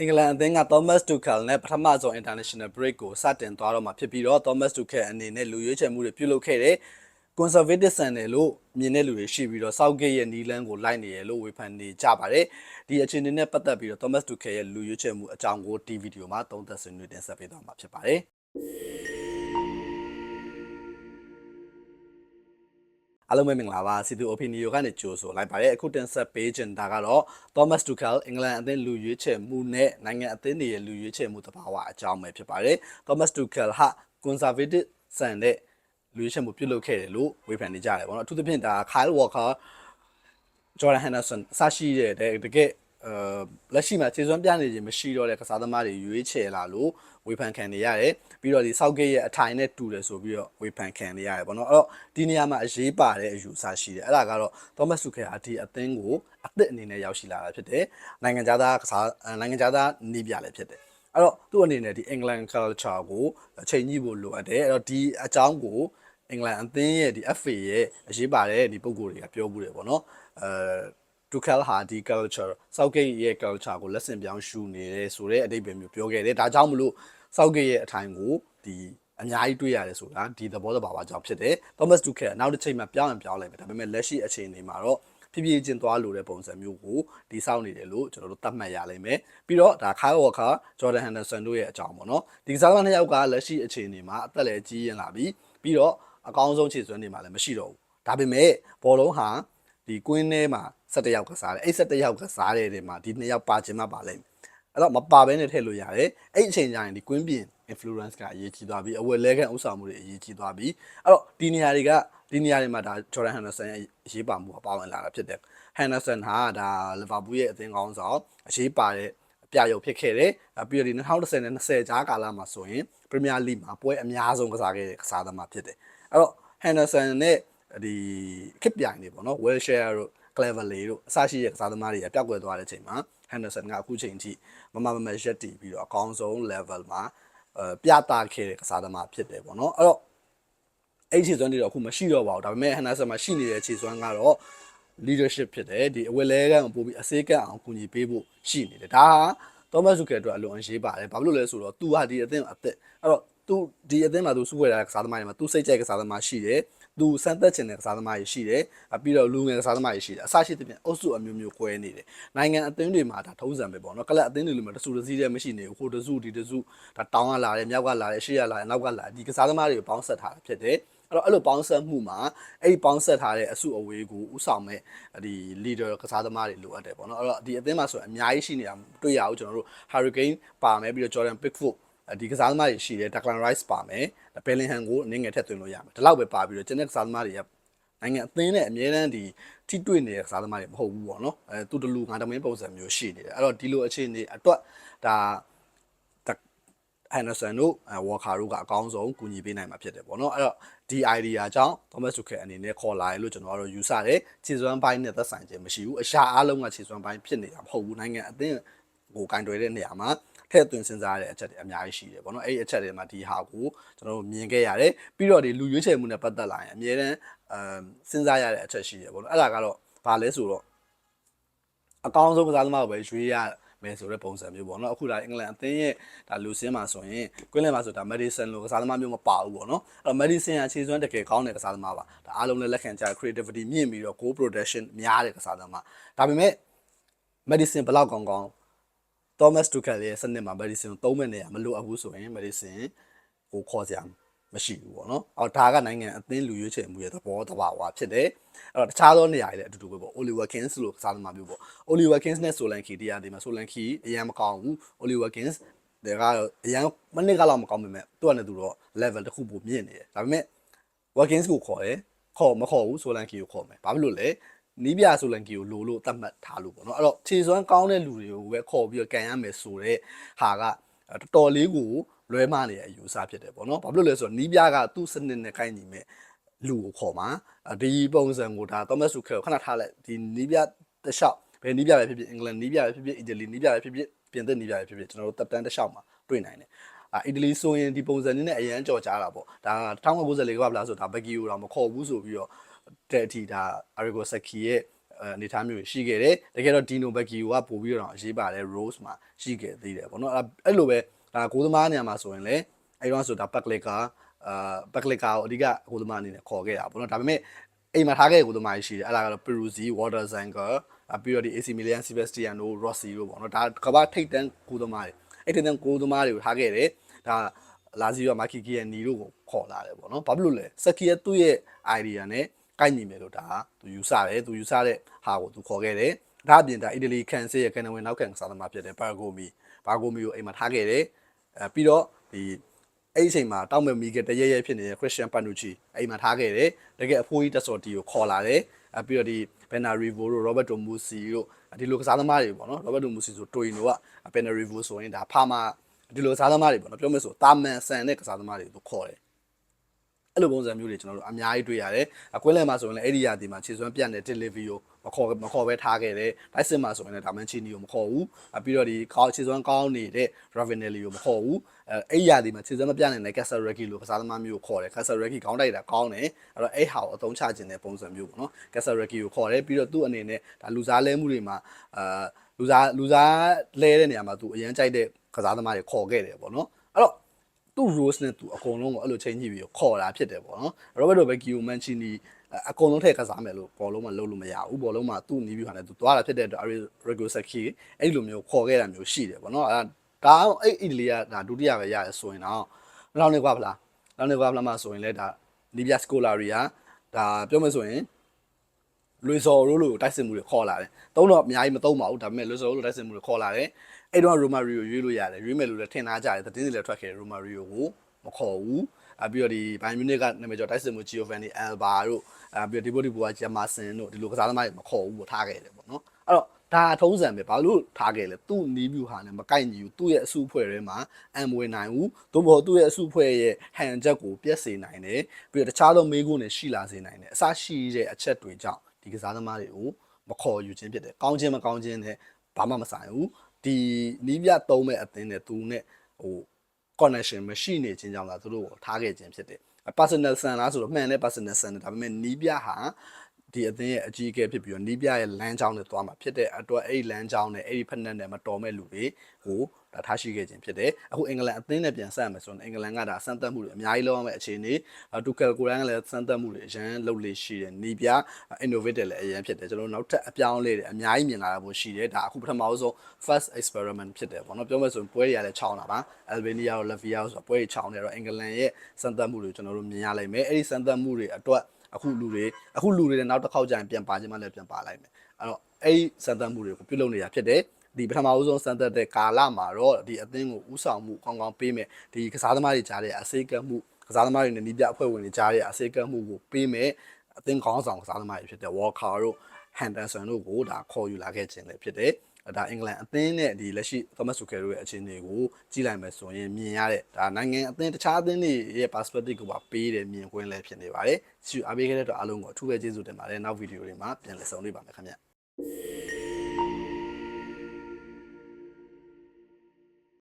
အင်္ဂလန်အသင်းက Thomas Tuchel နဲ့ပထမဆုံး international break ကိုစတင်သွားတော့မှာဖြစ်ပြီးတော့ Thomas Tuchel အနေနဲ့လူရွေးချယ်မှုတွေပြုလုပ်ခဲ့တဲ့ conservative ဆန်တယ်လို့မြင်တဲ့လူတွေရှိပြီးတော့ Southgate ရဲ့နီလန်းကိုလိုက်နေရလို့ဝေဖန်နေကြပါတယ်ဒီအခြေအနေနဲ့ပတ်သက်ပြီးတော့ Thomas Tuchel ရဲ့လူရွေးချယ်မှုအကြောင်းကိုဒီဗီဒီယိုမှာသုံးသပ်ဆွေးနွေးတင်ဆက်ပေးသွားမှာဖြစ်ပါတယ် အားလုံးပဲမင်္ဂလာပါစီတူ opinion ကနေကြိုဆိုလိုက်ပါတယ်အခုတင်ဆက်ပေးချင်တာကတော့ Thomas Tuchel အင်္ဂလန်အသင်းလူရွေးချယ်မှုနဲ့နိုင်ငံအသင်းတွေရဲ့လူရွေးချယ်မှုတဘာဝအကြောင်းပဲဖြစ်ပါတယ် Thomas Tuchel ဟာ conservative ဆန်တဲ့လူရွေးချယ်မှုပြုလုပ်ခဲ့တယ်လို့ဝေဖန်နေကြတယ်ပေါ့နော်အထူးသဖြင့်ဒါ Kyle Walker Jordan Henderson အစရှိတဲ့တကယ် အဲလက်ရှိမှာခြေစွမ်းပြနေခြင်းမရှိတော့တဲ့ကစားသမားတွေရွေးချယ်လာလို့ဝေဖန်ခံနေရတယ်ပြီးတော့ဒီ Southgate ရဲ့အထိုင်နဲ့တူတယ်ဆိုပြီးတော့ဝေဖန်ခံနေရတယ်ပေါ့နော်အဲ့တော့ဒီနေရာမှာအရေးပါတဲ့အယူအဆရှိတယ်အဲ့ဒါကတော့ Thomas Tuchel ဟာဒီအသင်းကိုအသစ်အနေနဲ့ရောက်ရှိလာတာဖြစ်တယ်နိုင်ငံခြားသားကစားနိုင်ငံခြားသားနေပြလည်းဖြစ်တယ်အဲ့တော့သူ့အနေနဲ့ဒီ England culture ကိုအချိန်ကြီးဖို့လိုအပ်တယ်အဲ့တော့ဒီအကြောင်းကိုအင်္ဂလန်အသင်းရဲ့ဒီ FA ရဲ့အရေးပါတဲ့ဒီပုံကိုယ်တွေကပြောမှုတယ်ပေါ့နော်အဲ တူကယ်ဟာဒီ culture Southgate ရဲ့ culture ကိုလက်ဆင့်ပြောင်းရှူနေတယ်ဆိုတဲ့အဓိပ္ပာယ်မျိုးပြောခဲ့တယ်ဒါကြောင့်မလို့ Southgate ရဲ့အထိုင်ကိုဒီအများကြီးတွေ့ရတယ်ဆိုတာဒီသဘောတဘာဝကြောင့်ဖြစ်တယ် Thomas Tuchel နောက်တစ်ချိန်မှာပြောင်းရင်ပြောင်းလိုက်မယ်ဒါပေမဲ့လက်ရှိအခြေအနေမှာတော့ဖြည်းဖြည်းချင်းသွားလို့တဲ့ပုံစံမျိုးကိုဒီစောင့်နေတယ်လို့ကျွန်တော်တို့သတ်မှတ်ရလိမ့်မယ်ပြီးတော့ဒါ Kyle Walker Jordan Henderson တို့ရဲ့အကြောင်းပေါ့နော်ဒီကစားသမားနှစ်ယောက်ကလက်ရှိအခြေအနေမှာအသက်လည်းကြီးရင်လာပြီပြီးတော့အကောင်းဆုံးခြေစွမ်းတွေမှာလည်းမရှိတော့ဘူးဒါပေမဲ့ဘောလုံးဟာ ဒီကွင်းထဲမှာ17ယောက်ကစားတယ်အဲ့17ယောက်ကစားတဲ့နေမှာဒီ2ယောက်ပါခြင်းမှပါလိမ့်မယ်အဲ့တော့မပါဘဲနဲ့ထည့်လို့ရတယ်အဲ့အချိန်ကျရင်ဒီကွင်းပြင် influence ကအရေးကြီးသွားပြီအဝယ်လဲကန်ဥဆောင်မှုတွေအရေးကြီးသွားပြီအဲ့တော့ဒီနေရာတွေကဒီနေရာတွေမှာဒါ Jordan Henderson ရဲ့အရေးပါမှုကပါဝင်လာတာဖြစ်တယ် Henderson ဟာဒါ Liverpool ရဲ့အသင်းကောင်းဆောင်အရေးပါတဲ့အပြရုပ်ဖြစ်ခဲ့တယ်ပြီးတော့ဒီ2010နဲ့20ကြားကာလမှာဆိုရင် Premier League မှာပွဲအများဆုံးကစားခဲ့တဲ့ကစားသမားဖြစ်တယ်အဲ့တော့ Henderson နဲ့ ဒီခစ်ပြိုင်နေပေါ့နော် Wilshere တို့ Cleverley တို့အစရှိတဲ့ကစားသမားတွေအပြောက်ကွယ်သွားတဲ့အချိန်မှာ Henderson ကအခုချိန်ထိမမမမရက်တည်ပြီးတော့အကောင်းဆုံး level မှာအဲပြတာခဲ့တဲ့ကစားသမားဖြစ်တယ်ပေါ့နော်အဲ့တော့အဲ့ခြေစွမ်းတွေတော့အခုမရှိတော့ပါဘူးဒါပေမဲ့ Henderson မှာရှိနေတဲ့ခြေစွမ်းကတော့ leadership ဖြစ်တယ်ဒီအဝယ်လဲကန်ကိုပို့ပြီးအစေးကန့်အောင်ကူညီပေးဖို့ရှိနေတယ်ဒါဟာ Thomas Tuchel အတွက်အလွန်အရေးပါတယ်ဘာဖြစ်လို့လဲဆိုတော့ तू ဟာဒီအသင်းအသက်အဲ့တော့ तू ဒီအသင်းမှာ तू စုဝေးလာတဲ့ကစားသမားတွေမှာ तू စိတ်ကြိုက်ကစားသမားရှိတယ် သူစမ်းသက်ချင်တဲ့ကစားသမားတွေရှိတယ်ပြီးတော့လူငယ်ကစားသမားတွေရှိတယ်အစရှိသဖြင့်အုပ်စုအမျိုးမျိုးကွဲနေတယ်နိုင်ငံအသင်းတွေမှာဒါထုံးစံပဲပေါ့နော်ကလပ်အသင်းတွေလိုမျိုးတဆူတစည်းတည်းမရှိနေဘူးဟိုတစုဒီတစုဒါတောင်းကလာတယ်မြောက်ကလာတယ်ရှေ့ကလာတယ်နောက်ကလာတယ်ဒီကစားသမားတွေကိုပေါင်းဆက်ထားတာဖြစ်တယ်အဲ့တော့အဲ့လိုပေါင်းဆက်မှုမှာအဲ့ဒီပေါင်းဆက်ထားတဲ့အစုအဝေးကိုဥဆောင်မဲ့ဒီ leader ကစားသမားတွေလိုအပ်တယ်ပေါ့နော်အဲ့တော့ဒီအသင်းမှာဆိုအများကြီးရှိနေတာတွေ့ရအောင်ကျွန်တော်တို့ Hurricane ပါမယ်ပြီးတော့ Jordan Pickford ဒီကစားသမားတွေရှိတယ် Declan Rice ပါမယ် ဘယ်လင်ဟန်ကိုအနေငယ်ထည့်သွင်းလို့ရမယ်ဒီလောက်ပဲပါပြီးတော့ကျန်တဲ့ကစားသမားတွေကနိုင်ငံအသင်းနဲ့အမြဲတမ်းဒီထိတွေ့နေတဲ့ကစားသမားတွေမဟုတ်ဘူးပေါ့နော်အဲသူတလူငါတမင်းပုံစံမျိုးရှိနေတယ်အဲ့တော့ဒီလိုအခြေအနေအတွက်ဒါ Henderson တို့ Walker တို့ကအကောင်းဆုံးကူညီပေးနိုင်မှာဖြစ်တယ်ပေါ့နော်အဲ့တော့ဒီ idea ကြောင့် Thomas Tuchel အနေနဲ့ခေါ်လာရလို့ကျွန်တော်တို့ယူဆတယ်ခြေစွမ်းပိုင်းနဲ့သက်ဆိုင်ခြင်းမရှိဘူးအရာအားလုံးကခြေစွမ်းပိုင်းဖြစ်နေတာမဟုတ်ဘူးနိုင်ငံအသင်းကိုကင်တွယ်တဲ့နေရာမှာ ထည့်သွင်းစဉ်းစားရတဲ့အချက်တွေအများကြီးရှိတယ်ပေါ့နော်အဲ့ဒီအချက်တွေမှာဒီဟာကိုကျွန်တော်တို့မြင်ခဲ့ရတယ်ပြီးတော့ဒီလူရွေးချယ်မှုနဲ့ပတ်သက်လာရင်အများတန်းအမ်စဉ်းစားရတဲ့အချက်ရှိတယ်ပေါ့နော်အဲ့ဒါကတော့ဘာလဲဆိုတော့အကောင်းဆုံးကစားသမားကိုပဲရွေးရမယ်ဆိုတဲ့ပုံစံမျိုးပေါ့နော်အခုဒါအင်္ဂလန်အသင်းရဲ့ဒါလူစင်းမှာဆိုရင်ကွင်းလန်မှာဆိုဒါ Madison လိုကစားသမားမျိုးမပါဘူးပေါ့နော်အဲ့တော့ Madison ကခြေစွမ်းတကယ်ကောင်းတဲ့ကစားသမားပါဒါအားလုံးလည်းလက်ခံကြ creativity မြင့်ပြီးတော့ goal production များတဲ့ကစားသမားဒါပေမဲ့ Madison ဘလောက်ကောင်းကောင်း Thomas Tuchel ရဲ့စနစ်မှာ Madison ကိုသုံးမဲ့နေရမလိုအပ်ဘူးဆိုရင် Madison ကိုခေါ်စရာမရှိဘူးပေါ့နော်အော်ဒါကနိုင်ငံအသင်းလူရွေးချယ်မှုရဲ့သဘောတဘာဝဖြစ်တယ်အဲ့တော့တခြားသောနေရာတွေလည်းအတူတူပဲပေါ့ Oliver Kings လို့ကစားသမားမျိုးပေါ့ Oliver Kings နဲ့ Solanke တရားဒီမှာ Solanke အရင်မကောင်းဘူး Oliver Kings ဒါကတော့အရင်မနစ်ကတော့မကောင်းပေမဲ့သူကလည်းသူတော့ level တစ်ခုပိုမြင့်နေတယ်ဒါပေမဲ့ Watkins ကိုခေါ်တယ်ခေါ်မခေါ်ဘူး Solanke ကိုခေါ်မယ်ဘာဖြစ်လို့လဲ နီးပြဆိုလန်ကီကိုလိုလို့တတ်မှတ်ထားလို့ပေါ့နော်အဲ့တော့ခြေစွမ်းကောင်းတဲ့လူတွေကိုပဲခေါ်ပြီးတော့ကန်ရမယ်ဆိုတော့ဟာကတော်တော်လေးကိုလွဲမနေတဲ့အယူအဆဖြစ်တယ်ပေါ့နော်ဘာဖြစ်လို့လဲဆိုတော့နီးပြကသူ့စနစ်နဲ့ကိုင်းညီမဲ့လူကိုခေါ်မှာဒီပုံစံကိုဒါ Thomas Tuchel ခဏထားလိုက်ဒီနီးပြတစ်လျှောက်ဘယ်နီးပြပဲဖြစ်ဖြစ်အင်္ဂလန်နီးပြပဲဖြစ်ဖြစ်အီတလီနီးပြပဲဖြစ်ဖြစ်ပြင်သစ်နီးပြပဲဖြစ်ဖြစ်ကျွန်တော်တို့တပ်တန်းတစ်လျှောက်မှာတွေ့နိုင်တယ်အာအီတလီဆိုရင်ဒီပုံစံနဲ့အရန်ကြော်ကြားတာပေါ့ဒါ1994ကဗလားဆိုဒါဘက်ကီယိုတော့မခေါ်ဘူးဆိုပြီးတော့ တဲ့အထိဒါအာရီဂိုဆက်ခီရဲ့အဲအနေထားမျိုးရှိခဲ့တယ်တကယ်တော့ဒီနိုဘက်ကီကပို့ပြီးတော့အရေးပါတယ် Rose မှာရှိခဲ့သေးတယ်ပေါ့နော်အဲ့အဲ့လိုပဲဒါကိုသမားနေရာမှာဆိုရင်လည်းအဲ့တော့ဆိုတာ Paclica အာပက်ကလစ်ကာကိုအဓိကကိုသမားအနေနဲ့ခေါ်ခဲ့တာပေါ့နော်ဒါပေမဲ့အိမ်မှာထားခဲ့တဲ့ကိုသမားကြီးရှိတယ်အဲ့ဒါကတော့ Peruzzi, Water Zanger ပြီးတော့ဒီ AC Milan, Sebastiano Rossi တို့ပေါ့နော်ဒါကမ္ဘာထိပ်တန်းကိုသမားတွေအဲ့ထိပ်တန်းကိုသမားတွေကိုထားခဲ့တယ်ဒါလာဇီယိုမာကီကီရဲ့နီတို့ကိုခေါ်လာတယ်ပေါ့နော်ဘာဖြစ်လို့လဲစက်ကီရဲ့သူ့ရဲ့ idea နဲ့ ကိုက်ညီမယ်လို့ဒါသူယူဆတယ်သူယူဆတဲ့ဟာကိုသူခေါ်ခဲ့တယ်ဒါအပြင်ဒါအီတလီကန်စစ်ရဲ့ကန်နဝင်နောက်ကန်စားသမားဖြစ်တဲ့ပါဂိုမီပါဂိုမီကိုအိမ်မှာထားခဲ့တယ်အဲပြီးတော့ဒီအဲ့ဒီအချိန်မှာတောက်မဲ့မီကတရရဲဖြစ်နေတဲ့ခရစ်စတန်ပန်နူချီအိမ်မှာထားခဲ့တယ်တကယ်အဖိုးကြီးတက်စော်တီကိုခေါ်လာတယ်အဲပြီးတော့ဒီဘန်နာရီဗိုတို့ရောဘတ်တိုမူစီတို့ဒီလိုကစားသမားတွေပေါ့နော်ရောဘတ်တိုမူစီဆိုတိုရင်တို့ကဘန်နာရီဗိုဆိုရင်ဒါဖာမာဒီလိုကစားသမားတွေပေါ့နော်ပြောမယ်ဆိုတာမန်ဆန်တဲ့ကစားသမားတွေကိုခေါ်တယ် အဲ့လိုပုံစံမျိုးတွေကျွန်တော်တို့အများကြီးတွေ့ရတယ်အကွင်းလယ်မှာဆိုရင်လည်းအဲ့ဒီရာဒီမှာခြေစွမ်းပြတ်တဲ့ delivery ကိုမခေါ်မခေါ်ပဲထားခဲ့တယ်ဒိုက်စင်မှာဆိုရင်လည်းဒါမန်ချီနီကိုမခေါ်ဘူးပြီးတော့ဒီခေါခြေစွမ်းကောင်းနေတဲ့ Ravenelli ကိုမခေါ်ဘူးအဲအဲ့ရာဒီမှာခြေစွမ်းမပြတ်နိုင်တဲ့ Casareki လို့ကစားသမားမျိုးကိုခေါ်တယ် Casareki ခေါင်းတိုက်တာကောင်းတယ်အဲ့တော့အဲ့ဟာကိုအသုံးချခြင်းတဲ့ပုံစံမျိုးပေါ့နော် Casareki ကိုခေါ်တယ်ပြီးတော့သူ့အနေနဲ့ဒါလူစားလဲမှုတွေမှာအာလူစားလူစားလဲတဲ့နေရာမှာသူအရန်ကြိုက်တဲ့ကစားသမားတွေခေါ်ခဲ့တယ်ပေါ့နော်အဲ့တော့ သူ့ Rose နဲ့သူအကုန်လုံးကိုအဲ့လိုချိန်ကြည့်ပြီးခေါ်တာဖြစ်တယ်ပေါ့နော် Roberto Baggio Mancini အကုန်လုံးထည့်ကစားမယ်လို့ဘောလုံးမှာလုပ်လို့မရဘူးဘောလုံးမှာသူ့နီးပြီးခါနဲ့သူသွားတာဖြစ်တဲ့အတွက် Arrigo Sacchi အဲ့လိုမျိုးခေါ်ခဲ့တာမျိုးရှိတယ်ပေါ့နော်အဲ့ဒါအဲ့အီတလီကဒါဒုတိယပဲရတယ်ဆိုရင်တော့နောက်နေကွာဖလားနောက်နေကွာဖလားမှာဆိုရင်လည်းဒါနီးပြစကိုလာရီကဒါပြောမယ်ဆိုရင် လွေစော်တို့လိုတိုက်စစ်မှုတွေခေါ်လာတယ်။သုံးတော့အများကြီးမသုံးပါဘူးဒါပေမဲ့လွေစော်တို့လိုတိုက်စစ်မှုတွေခေါ်လာတယ်။အဲ့တော့ရိုမာရီယိုရွေးလို့ရတယ်ရွေးမယ်လို့လည်းထင်သားကြတယ်သတင်းတွေလည်းထွက်ခဲ့တယ်ရိုမာရီယိုကိုမခေါ်ဘူး။အပြီးတော့ဒီဘိုင်မြူနစ်ကနာမည်ကျော်တိုက်စစ်မှုဂျီယိုဗန်နီအယ်ဘာတို့အပြီးတော့ဒီဘိုဒီဘူကဂျမာဆန်တို့ဒီလိုကစားသမားတွေမခေါ်ဘူးပေါ့ထားခဲ့တယ်ပေါ့နော်။အဲ့တော့ဒါထုံးစံပဲဘာလို့ထားခဲ့လဲသူ့နီးဗျူဟာနဲ့မကိုက်ညီဘူးသူ့ရဲ့အစုအဖွဲ့ထဲမှာအံမွေနိုင်ဘူးသို့မဟုတ်သူ့ရဲ့အစုအဖွဲ့ရဲ့ဟန်ချက်ကိုပြက်စေနိုင်တယ်ပြီးတော့တခြားသောမေးခွန်းတွေရှိလာစေနိုင်တယ်အစရှိတဲ့အချက်တွေကြောင့် ဒီကစားသမားတွေကိုမခေါ်ယူခြင်းဖြစ်တယ်ကောင်းခြင်းမကောင်းခြင်းနဲ့ဘာမှမဆိုင်ဘူးဒီနီးပြသုံးမဲ့အသင်းနဲ့သူနဲ့ဟို connection မရှိနေခြင်းကြောင့်လားသူတို့ကိုထားခဲ့ခြင်းဖြစ်တယ် personal ဆန်လားဆိုတော့မှန်တဲ့ personal ဆန်တယ်ဒါပေမဲ့နီးပြဟာ ဒီအသင်းရဲ့အကြီးအကဲဖြစ်ပြီးတော့နီးပြရဲ့လမ်းကြောင်းနဲ့သွားမှာဖြစ်တဲ့အတွက်အဲ့ဒီလမ်းကြောင်းနဲ့အဲ့ဒီဖက်နက်နဲ့မတော်မဲ့လူတွေကိုဒါထားရှိခဲ့ခြင်းဖြစ်တယ်အခုအင်္ဂလန်အသင်းနဲ့ပြန်ဆက်ရမယ်ဆိုတော့အင်္ဂလန်ကဒါစမ်းသပ်မှုတွေအများကြီးလုပ်ရမယ့်အခြေအနေတူကယ်ကိုရန်ကလည်းစမ်းသပ်မှုတွေအရန်လုပ်လေရှိတယ်နီးပြ innovative လည်းအရန်ဖြစ်တယ်ကျွန်တော်နောက်ထပ်အပြောင်းအလဲတွေအများကြီးမြင်လာတာဖို့ရှိတယ်ဒါအခုပထမဆုံး first experiment ဖြစ်တယ်ပေါ့နော်ပြောမယ်ဆိုရင်ပွဲတွေလည်းချောင်းတာပါ Albania ရော Latvia ရောဆိုတော့ပွဲတွေချောင်းနေတော့အင်္ဂလန်ရဲ့စမ်းသပ်မှုတွေကျွန်တော်တို့မြင်ရလိမ့်မယ်အဲ့ဒီစမ်းသပ်မှုတွေအတွက် အခုလူတွေအခုလူတွေလည်းနောက်တစ်ခေါက်ကျရင်ပြန်ပါခြင်းမလည်းပြန်ပါလိုက်မယ်အဲ့တော့အဲ့ဒီစမ်းသပ်မှုတွေကိုပြုလုပ်နေတာဖြစ်တယ်ဒီပထမဦးဆုံးစမ်းသပ်တဲ့ကာလမှာတော့ဒီအသင်းကိုဥဆောင်မှုကောင်းကောင်းပေးမယ်ဒီကစားသမားတွေကြားတဲ့အစိတ်ကပ်မှုကစားသမားတွေနဲ့နီးပြအဖွဲ့ဝင်တွေကြားတဲ့အစိတ်ကပ်မှုကိုပေးမယ်အသင်းကောင်းဆောင်ကစားသမားတွေဖြစ်တဲ့ Walker တို့ Henderson တို့ကိုဒါခေါ်ယူလာခဲ့ခြင်းလည်းဖြစ်တယ် ဒါအင်္ဂလန်အသင်းနဲ့ဒီလက်ရှိ Thomas Tuchel တို့ရဲ့အခြေအနေကိုကြည့်လိုက်မယ်ဆိုရင်မြင်ရတဲ့ဒါနိုင်ငံအသင်းတခြားအသင်းတွေရဲ့ perspective ကိုပါပေးတယ်မြင်ကွင်းလည်းဖြစ်နေပါတယ်။စီအားပေးခဲ့တဲ့အတွက်အားလုံးကိုအထူးပဲကျေးဇူးတင်ပါတယ်။နောက်ဗီဒီယိုတွေမှာပြန်လည်ဆုံတွေ့ပါမယ်ခင်ဗျ။